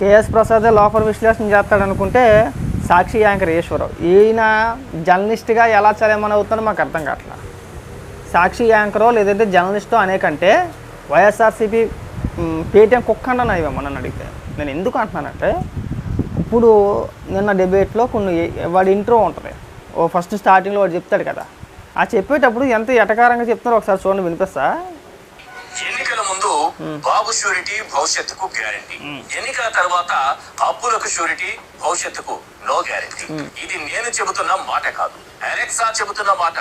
KS Prasad లోపల విశ్లేషణ చేస్తాడు అనుకుంటే సాక్షి యాంకర్ ఈశ్వరరావు. ఈయన జర్నలిస్ట్గా ఎలా చలేమని అవుతుందో మాకు అర్థం కావట్లా. సాక్షి యాంకరో లేదంటే జర్నలిస్టో అనేకంటే వైఎస్ఆర్సీపీ పేటీఎం కుక్క అంటాను ఇవ్వమని నన్ను అడిగితే నేను ఎందుకు అంటున్నానంటే ఇప్పుడు నిన్న డిబేట్లో కొన్ని వాడి ఇంట్రో ఉంటుంది. ఓ ఫస్ట్ స్టార్టింగ్లో వాడు చెప్తాడు కదా. ఆ చెప్పేటప్పుడు ఎంత ఎటకారంగా చెప్తున్నారో ఒకసారి చూడండి వినిపిస్తా? బాబు షూరిటీ భవిష్యత్తుకు గ్యారంటీ. ఎన్నికల తర్వాత అప్పులకు షూరిటీ భవిష్యత్తుకు నో గ్యారంటీ. ఇది నేను చెబుతున్న మాట కాదు. అలెక్సా చెబుతున్న మాట.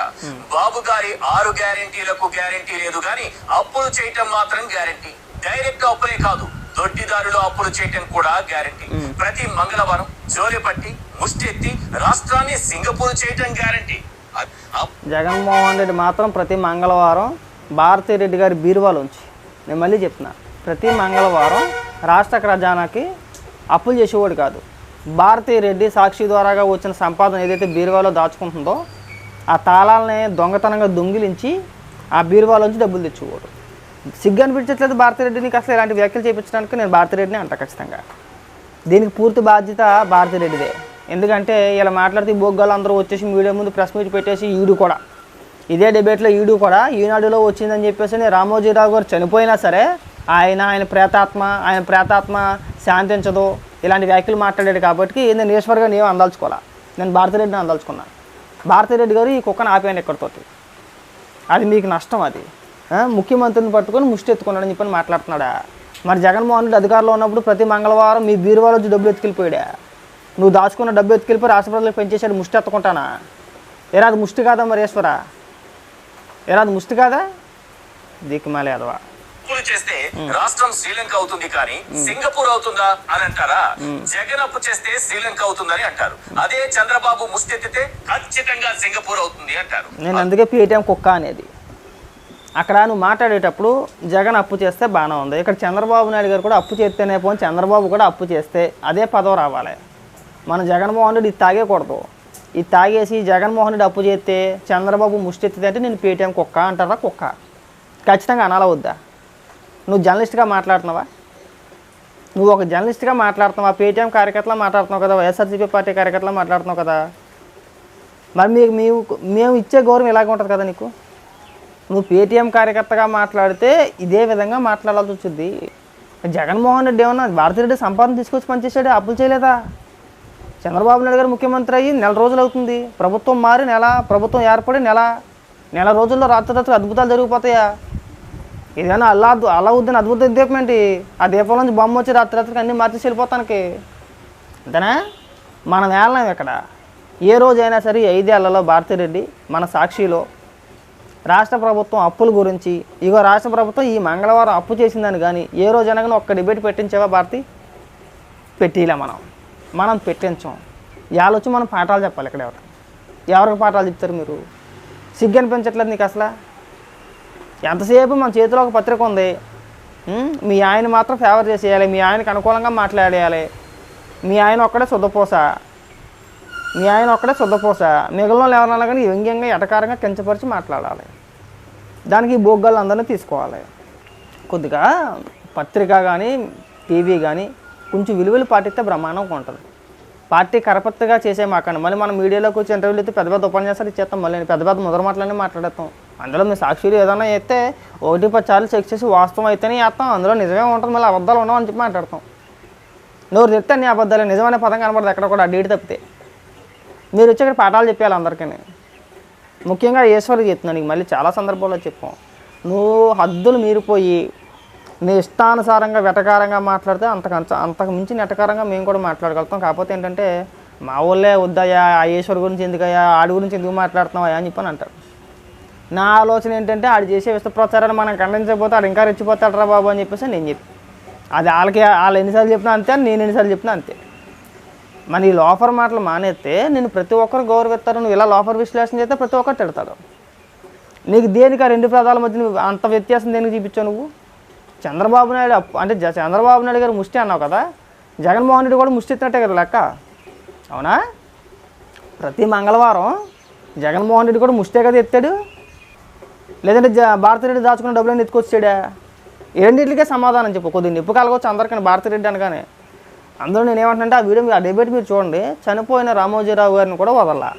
బాబు గారి ఆరు గ్యారంటీలకు గ్యారంటీ లేదు గాని అప్పులు చేయటం మాత్రం గ్యారంటీ. డైరెక్ట్ అప్పులే కాదు దొడ్డిదారులు అప్పులు చేయటం కూడా గ్యారంటీ. ప్రతి మంగళవారం జోలిపట్టి ముష్టెత్తి రాష్ట్రాన్ని సింగపూర్ చేయటం గ్యారంటీ. జగన్మోహన్ రెడ్డి మాత్రం ప్రతి మంగళవారం భారతీ రెడ్డి గారి బీరువాలోంచి నేను మళ్ళీ చెప్తున్నా. ప్రతి మంగళవారం రాష్ట్ర ఖజానాకి అప్పులు చేసేవాడు కాదు. భారతీ రెడ్డి సాక్షి ద్వారాగా వచ్చిన సంపాదన ఏదైతే బీరువాలో దాచుకుంటుందో ఆ తాళాలని దొంగతనంగా దొంగిలించి ఆ బీరువాలోంచి డబ్బులు తెచ్చేవాడు. సిగ్గు అనిపించట్లేదు భారతీ రెడ్డి నీకు అసలు ఇలాంటి వ్యాఖ్యలు చేయించడానికి నేను భారతీ రెడ్డిని అంట ఖచ్చితంగా. దీనికి పూర్తి బాధ్యత భారతిరెడ్డిదే ఎందుకంటే ఇలా మాట్లాడితే బొగ్గాలు అందరూ వచ్చేసి మీడియా ముందు ప్రెస్ మీట్ పెట్టేసి ఈడు కూడా ఇదే డిబేట్లో ఈడు కూడా ఈనాడులో వచ్చిందని చెప్పేసి రామోజీరావు గారు చనిపోయినా సరే ఆయన ఆయన ప్రేతాత్మ ఆయన ప్రేతాత్మ శాంతించదు. ఇలాంటి వ్యాఖ్యలు మాట్లాడాడు కాబట్టి నేను ఈశ్వర్ గారిని ఏం అందలుచుకోవాలా? నేను భారతిరెడ్డిని అందాల్చుకున్నాను భారతిరెడ్డి గారు ఈ కుక్కను ఆపేయండి ఎక్కడితోటి అది మీకు నష్టం అది. ముఖ్యమంత్రిని పట్టుకొని ముష్టి ఎత్తుకున్నాడని చెప్పని మాట్లాడుతున్నాడా? మరి జగన్మోహన్ రెడ్డి అధికారంలో ఉన్నప్పుడు ప్రతి మంగళవారం మీ బీరువాలో వచ్చి డబ్బులు ఎత్తుకెళ్ళిపోయాడా? నువ్వు దాచుకున్న డబ్బు ఎత్తుకెళ్ళిపోయి రాష్ట్ర ప్రజలకు పెంచేశాడు ముష్టి ఎత్తుకుంటానా? ఏరా అది ముష్టి కాదా మరి ఈశ్వరా? ఏరా అది ముష్టి కాదా దిక్కుమాలే అదవా. అప్పులు చేస్తే రాష్ట్రం శ్రీలంక అవుతుంది కానీ సింగపూర్ అవుతుందా అని అంటారా? జగన్ అప్పు చేస్తే శ్రీలంక అవుతుందని అంటారు. అదే చంద్రబాబు ముస్తెత్తితే ఖచ్చితంగా సింగపూర్ అవుతుంది అంటారు. నేను అందుకే పేటీఎం కుక్క అనేది. అక్కడ నువ్వు మాట్లాడేటప్పుడు జగన్ అప్పు చేస్తే బాగానే ఉంది. ఇక్కడ చంద్రబాబు నాయుడు గారు కూడా అప్పు చేస్తేనే పోని చంద్రబాబు కూడా అప్పు చేస్తే అదే పదవి రావాలి. మన జగన్మోహన్ రెడ్డి ఇది తాగేకూడదు. ఇది తాగేసి జగన్మోహన్ రెడ్డి అప్పు చేస్తే చంద్రబాబు ముష్టెత్తితే నేను పేటీఎం కుక్క అంటారా కుక్క? ఖచ్చితంగా అనాలా వద్దా? నువ్వు జర్నలిస్ట్గా మాట్లాడుతున్నావా? నువ్వు ఒక జర్నలిస్ట్గా మాట్లాడుతున్నావా? పేటీఎం కార్యకర్తలా మాట్లాడుతున్నావు కదా? వైఎస్ఆర్సీపీ పార్టీ కార్యకర్తలా మాట్లాడుతున్నావు కదా? మరి మీకు మేము మేము ఇచ్చే గౌరవం ఇలాగే ఉంటుంది కదా నీకు? నువ్వు పేటీఎం కార్యకర్తగా మాట్లాడితే ఇదే విధంగా మాట్లాడాల్సి వచ్చింది. జగన్మోహన్ రెడ్డి ఏమన్నా భారతిరెడ్డి సంపాదన తీసుకొచ్చి పనిచేసాడు అప్పులు చేయలేదా? చంద్రబాబు నాయుడు గారు ముఖ్యమంత్రి అయ్యి నెల రోజులు అవుతుంది. ప్రభుత్వం మారి నెల ప్రభుత్వం ఏర్పడి నెల నెల రోజుల్లో రాత్రి అద్భుతాలు జరిగిపోతాయా? ఏదైనా అల్లా అలావుద్దీన్ అద్భుత దీపం ఏంటి? ఆ దీపం నుంచి బొమ్మ వచ్చి రాత్రి రాత్రికి అన్నీ మార్చేసి వెళ్ళిపోతానికి అంతేనా? మనం వెళ్ళలేం ఇక్కడ. ఏ రోజైనా సరే ఐదేళ్ళలో భారతిరెడ్డి మన సాక్షిలో రాష్ట్ర ప్రభుత్వం అప్పుల గురించి ఇగో రాష్ట్ర ప్రభుత్వం ఈ మంగళవారం అప్పు చేసిందని కానీ ఏ రోజైనా కానీ ఒక్క డిబేట్ పెట్టించావా భారతి? పెట్టిలే మనం. మనం పెట్టించాం. ఇవాళ వచ్చి మనం పాఠాలు చెప్పాలి ఇక్కడ ఎవరు. ఎవరికి పాఠాలు చెప్తారు మీరు? సిగ్గు అనిపించట్లేదు నీకు అసలు? ఎంతసేపు మన చేతిలో ఒక పత్రిక ఉంది? మీ ఆయన మాత్రం ఫేవర్ చేసేయాలి మీ ఆయనకు అనుకూలంగా మాట్లాడేయాలి. మీ ఆయన ఒక్కడే శుద్ధపోస. మీ ఆయన ఒక్కడే శుద్ధపోస. మిగిలిన ఎవరన్నా కానీ వ్యంగ్యంగా ఎటకారంగా కించపరిచి మాట్లాడాలి. దానికి ఈ బొగ్గలు అందరినీ తీసుకోవాలి. కొద్దిగా పత్రిక కానీ టీవీ కానీ కొంచెం విలువలు పాటిస్తే బ్రహ్మాండంగా ఉంటుంది. పార్టీ కరపత్తగా చేసే మాకండి. మళ్ళీ మనం మీడియాలోకి వచ్చి ఇంటర్వ్యూలు అయితే పెద్ద పెద్ద ఉపన్యాసాలు ఇచ్చేస్తాం. మళ్ళీ పెద్ద పెద్ద ముద్ర మాటలనే మాట్లాడతాం అందులో మీ సాక్షులు ఏదైనా అయితే ఒకటి పది సార్లు చెక్ చేసి వాస్తవం అయితేనే వేస్తాం అందులో నిజమే ఉంటుంది. మళ్ళీ అబద్ధాలు ఉండవు అని చెప్పి మాట్లాడతాం. నోరు చెప్తే నీ అబద్ధాలు. నిజమైన పదం కనబడదు ఎక్కడ కూడా. డేట్ తప్పితే. మీరు వచ్చి ఇక్కడ పాఠాలు చెప్పాలి అందరికీ ముఖ్యంగా ఈశ్వరికి చెప్తున్నాను నీకు మళ్ళీ చాలా సందర్భాల్లో చెప్పాం. నువ్వు హద్దులు మీరిపోయి మీ ఇష్టానుసారంగా వెటకారంగా మాట్లాడితే అంతకంత అంతకు మించి నెటకారంగా మేము కూడా మాట్లాడగలుగుతాం. కాకపోతే ఏంటంటే మా ఊళ్ళే వద్దయ్యా ఆ గురించి ఎందుకయ్యా ఆడి గురించి ఎందుకు మాట్లాడుతున్నావా అని చెప్పని అంటారు నా ఆలోచన ఏంటంటే ఆడు చేసే విష ప్రచారాన్ని మనం ఖండించకపోతే ఆడు ఇంకా రెచ్చిపోతాడరా బాబు అని చెప్పేసి నేను చెప్పి అది వాళ్ళకి వాళ్ళు ఎన్నిసార్లు చెప్పినా అంతే నేను ఎన్నిసార్లు చెప్పినా అంతే. మన ఈ లోఫర్ మాటలు మానేస్తే నేను ప్రతి ఒక్కరు గౌరవిస్తారు నువ్వు ఇలా లోఫర్ విశ్లేషణ చేస్తే ప్రతి ఒక్కరు తిడతాడు నీకు దేనికి ఆ రెండు పదాల మధ్య నువ్వు అంత వ్యత్యాసం దేనికి చూపించావు నువ్వు? చంద్రబాబు నాయుడు అంటే చంద్రబాబు నాయుడు గారు ముష్టి అన్నావు కదా? జగన్మోహన్ రెడ్డి కూడా ముష్టి ఎత్తినట్టే కదా లెక్క? అవునా? ప్రతి మంగళవారం జగన్మోహన్ రెడ్డి కూడా ముష్టే కదా ఎత్తాడు? లేదంటే జ భారతిరెడ్డి దాచుకున్న డబ్బులన్నీ ఎత్తుకొచ్చాడా? ఈ రెండింటికే సమాధానం చెప్పు. కొద్దిగా నిప్పు కలగవచ్చు అందరికీ భారతిరెడ్డి అనగానే. అందులో నేను ఏమంటున్నా ఆ వీడియో ఆ డిబేట్ మీరు చూడండి. చనిపోయిన రామోజీరావు గారిని కూడా వదల.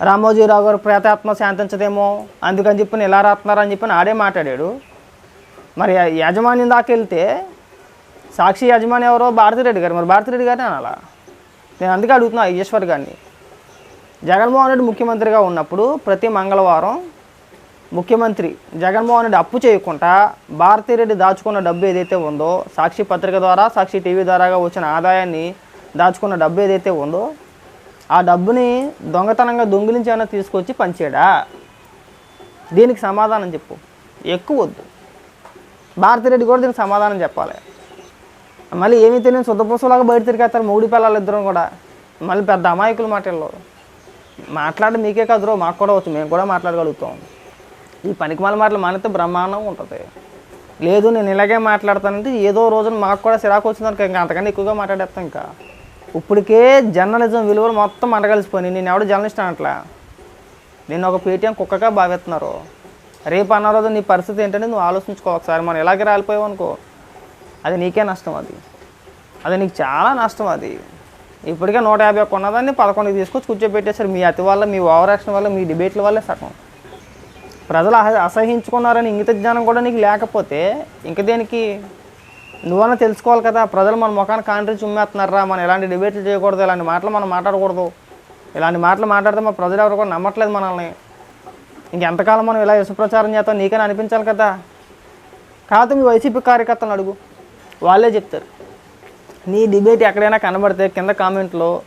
రామోజీరావు గారు ప్రేతాత్మ శాంతించదేమో అందుకని చెప్పి ఇలా రాస్తున్నారని చెప్పి ఆడే మాట్లాడాడు. మరి యజమాని యాజమాన్యం దాకా వెళ్తే సాక్షి యజమాని ఎవరో భారతిరెడ్డి గారు. మరి భారతిరెడ్డి గారిని అనాలా నేను అందుకే అడుగుతున్నా ఈశ్వర్ గారిని. జగన్మోహన్ రెడ్డి ముఖ్యమంత్రిగా ఉన్నప్పుడు ప్రతి మంగళవారం ముఖ్యమంత్రి జగన్మోహన్ రెడ్డి అప్పు చేయకుండా భారతిరెడ్డి దాచుకున్న డబ్బు ఏదైతే ఉందో సాక్షి పత్రిక ద్వారా సాక్షి టీవీ ద్వారాగా వచ్చిన ఆదాయాన్ని దాచుకున్న డబ్బు ఏదైతే ఉందో ఆ డబ్బుని దొంగతనంగా దొంగిలించి తీసుకొచ్చి పంచాడా దీనికి సమాధానం చెప్పు. ఎక్కువ వద్దు. భారతిరెడ్డి కూడా దీనికి సమాధానం చెప్పాలి. మళ్ళీ ఏమీ తెలియని శుద్ధపూసలాగా బయట తిరిగేస్తారు మూడి పిల్లలు ఇద్దరం కూడా. మళ్ళీ పెద్ద అమాయకులు మాటల్లో. మాట్లాడి మీకే కదరో మాకు కూడా వచ్చు మేము కూడా మాట్లాడగలుగుతాం. ఈ పనికిమాల మాటలు మానితే బ్రహ్మాండం ఉంటుంది. లేదు నేను ఇలాగే మాట్లాడతానంటే ఏదో రోజున మాకు కూడా సిరాకు వచ్చిందనుకో ఇంకా అంతకంటే ఎక్కువగా మాట్లాడేస్తాం ఇంకా. ఇప్పటికే జర్నలిజం విలువలు మొత్తం మండగలిసిపోయి నేను ఎవడో జర్నలిస్ట్ అనట్లా? నేను ఒక పేటీఎం కుక్కగా భావిస్తున్నారు. రేపు అన్న రోజు నీ పరిస్థితి ఏంటంటే నువ్వు ఆలోచించుకో ఒకసారి. మనం ఇలాగే రాలిపోయావు అనుకో. అది నీకే నష్టం అది. అది నీకు చాలా నష్టం అది. ఇప్పటికే నూట యాభై ఒక్క ఉన్నదాన్ని పదకొండుకి తీసుకొచ్చి కూర్చోబెట్టేశారు. మీ అతి వల్ల మీ ఓవర్ యాక్షన్ వల్ల మీ డిబేట్ల వల్లే సగం. ప్రజలు అసహించుకున్నారని ఇంగిత జ్ఞానం కూడా నీకు లేకపోతే ఇంక దేనికి? నువ్వన్నా తెలుసుకోవాలి కదా ప్రజలు మన ముఖాన్ని కాంట్రీ చుమ్మేస్తున్నారా మనం ఎలాంటి డిబేట్లు చేయకూడదు ఇలాంటి మాటలు మనం మాట్లాడకూడదు. ఇలాంటి మాటలు మాట్లాడితే మా ప్రజలు ఎవరు కూడా నమ్మట్లేదు మనల్ని. ఇంకెంతకాలం మనం ఇలా విషప్రచారం చేస్తాం? నీకని అనిపించాలి కదా. కాదు మీ వైసీపీ కార్యకర్తలను అడుగు. వాళ్ళే చెప్తారు. నీ డిబేట్ ఎక్కడైనా కనబడితే కింద కామెంట్లో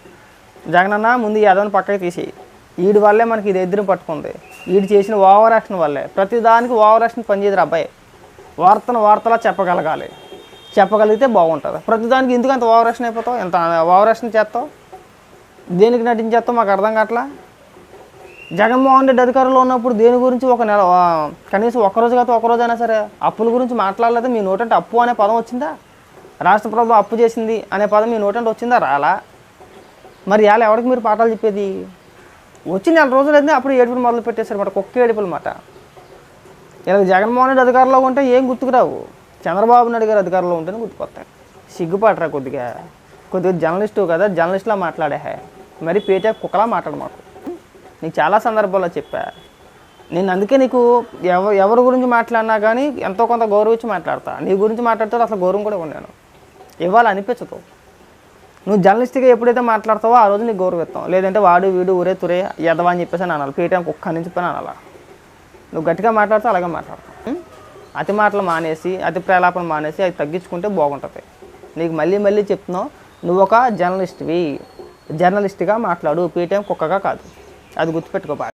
జగనన్న ముందు ఈ యాదవ్ని పక్కకి తీసి వీడి వల్లే మనకి ఇది ఎదురు పట్టుకుంది. వీడు చేసిన ఓవర్ యాక్షన్ వల్లే. ప్రతి దానికి ఓవర్ యాక్షన్ పనిచేయదు అబ్బాయి. వార్తను వార్తలా చెప్పగలగాలి. చెప్పగలిగితే బాగుంటుంది. ప్రతిదానికి ఎందుకు అంత ఓవర్ యాక్షన్ అయిపోతావు? ఎంత ఓవర్ యాక్షన్ చేస్తావు? దేనికి నటించేస్తావు? మాకు అర్థం కావట్లా? జగన్మోహన్ రెడ్డి అధికారంలో ఉన్నప్పుడు దేని గురించి ఒక నెల కనీసం ఒక్కరోజు కాదు ఒక అయినా సరే అప్పుల గురించి మాట్లాడలేదు? మీ నోటంటే అప్పు అనే పదం వచ్చిందా? రాష్ట్ర ప్రభుత్వం అప్పు చేసింది అనే పదం మీ నోటంటే వచ్చిందా? రాలా. మరి ఇవాళ ఎవరికి మీరు పాఠాలు చెప్పేది? వచ్చి నెల రోజులు అయితే అప్పుడు ఏడుపులు మొదలు పెట్టేశారు మాట కుక్క ఏడుపులు మాట. ఇలా జగన్మోహన్ రెడ్డి అధికారంలో ఉంటే ఏం గుర్తుకురావు? చంద్రబాబు నాయుడు గారు అధికారంలో ఉంటేనే గుర్తుకొస్తాయి. సిగ్గుపడరా కొద్దిగా. కొద్దిగా జర్నలిస్టు కదా జర్నలిస్ట్లా మాట్లాడే మరి పేచా కుక్కలా మాట్లాడు మాకు. నీకు చాలా సందర్భాల్లో చెప్పా. నేను అందుకే నీకు ఎవ ఎవరి గురించి మాట్లాడినా కానీ ఎంతో కొంత గౌరవించి మాట్లాడతా. నీ గురించి మాట్లాడితే అసలు గౌరవం కూడా ఉన్నాను ఇవ్వాలి అనిపించదు నువ్వు జర్నలిస్ట్గా ఎప్పుడైతే మాట్లాడతావో ఆ రోజు నీకు గౌరవిస్తాం లేదంటే వాడు వీడు ఊరే తురే ఎదవా అని చెప్పేసి అని అనాలి. పేటీఎం కుక్క నుంచి పని అనాలా? నువ్వు గట్టిగా మాట్లాడితే అలాగే మాట్లాడతావు. అతి మాటలు మానేసి అతి ప్రలాపం మానేసి అది తగ్గించుకుంటే బాగుంటుంది. నీకు మళ్ళీ మళ్ళీ చెప్తున్నావు నువ్వు ఒక జర్నలిస్ట్వి. జర్నలిస్ట్గా మాట్లాడు. పేటీఎం కుక్కగా కాదు. అది గుర్తుపెట్టుకోపా